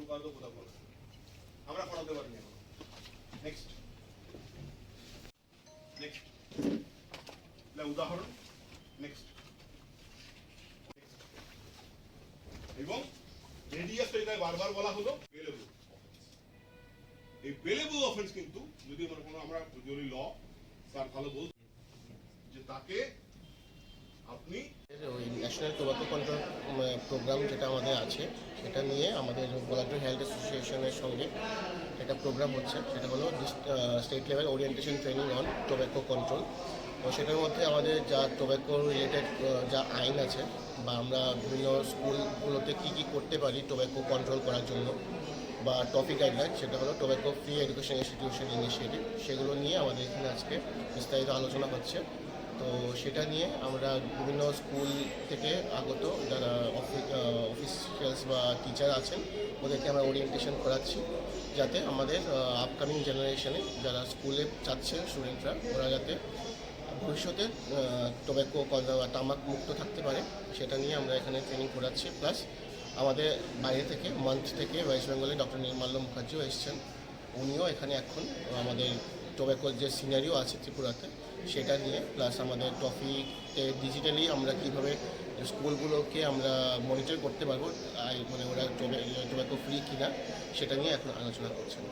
ফুল করা তো আমরা পড়াতে পারিনি এখন। নেক্সট নেক্সট উদাহরণ। নেক্সট এবং রেডিয়াস যেটা বারবার বলা হলো বেলেবু এই বেলেবু অফেন্স কিন্তু যদি কোনো আমরা যদি ল স্যার ভালো বলছি যে তাকে ন্যাশনাল টোবাকো কন্ট্রোল প্রোগ্রাম যেটা আমাদের আছে, সেটা নিয়ে আমাদের গোলাঘাট হেলথ অ্যাসোসিয়েশনের সঙ্গে একটা প্রোগ্রাম হচ্ছে, সেটা হলো state level orientation training on tobacco control তো সেটার মধ্যে আমাদের যা টোব্যাকো রিলেটেড যা আইন আছে, বা আমরা বিভিন্ন স্কুলগুলোতে কী কী করতে পারি টোব্যাকো কন্ট্রোল করার জন্য, বা টপিক গাইডলাইন সেটা হলো tobacco free education institution initiative সেগুলো নিয়ে আমাদের এখানে আজকে বিস্তারিত আলোচনা হচ্ছে। তো সেটা নিয়ে আমরা বিভিন্ন স্কুল থেকে আগত যারা অফিসিয়ালস বা টিচার আছেন, ওদেরকে আমরা ওরিয়েন্টেশন করাচ্ছি যাতে আমাদের আপকামিং জেনারেশনে যারা স্কুলে যাচ্ছে স্টুডেন্টরা ওরা যাতে ভবিষ্যতে টোব্যাকো তামাক মুক্ত থাকতে পারে, সেটা নিয়ে আমরা এখানে ট্রেনিং করাচ্ছি। প্লাস আমাদের বাইরে থেকে মান্থ থেকে ওয়েস্ট বেঙ্গলে ডক্টর নির্মাল্য মুখার্জিও এসছেন। উনিও এখানে এখন আমাদের টোব্যাকোর যে সিনারিও আছে ত্রিপুরাতে, সেটা নিয়ে প্লাস আমাদের টপিকতে ডিজিটালি আমরা কীভাবে স্কুলগুলোকে আমরা মনিটর করতে পারব মানে ওরা টোব্যাকো ফ্রি কিনা, সেটা নিয়ে এখন আলোচনা করছেন